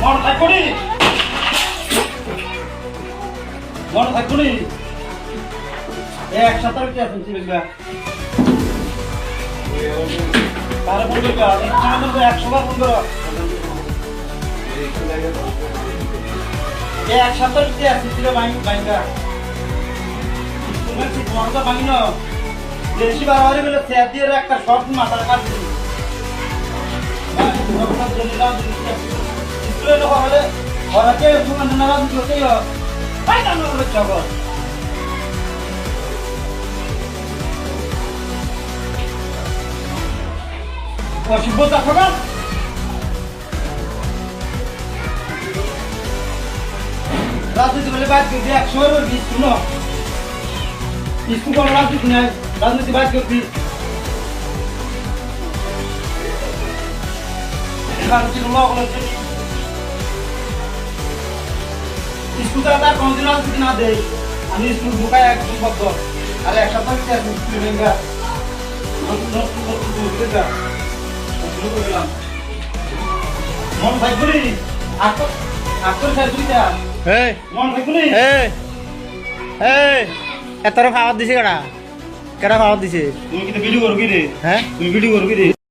মনে থাকব নি? মনে থাকব নি এ এক সপ্তাহ হচ্ছে আছে সিলেক্টটা তারে ফোন করবে ইচ্ছা মতো একশো বার ফোন করো এক সপ্তাহ আছে ছিল বাইক বাইকটা তোমার ঠিক বেশি হয়ে গেলে স্যার দিয়ে একটা শর্ট মাথার কাজ অসভ্যতা রাজনীতি বলে বাদ করবি একশো বিশ, শুনো। স্কুল কোনো রাজনীতি নাই রাজনীতি বাদ করবি স্কুল তারা তার কোনোদিন রাজনীতি না দেয়। আমি স্কুল ঢুকাই একদম শব্দ আর এক সপ্তাহ স্কুল ভেঙ্গা মন ভাই করি আকর আকর খাই দুইটা। মন ভাই করি এত খাবার দিছে কেডা? কেডা খাবার দিছে তুমি কিন্তু ভিডিও করবি রে। হ্যাঁ? তুমি ভিডিও করবি রে।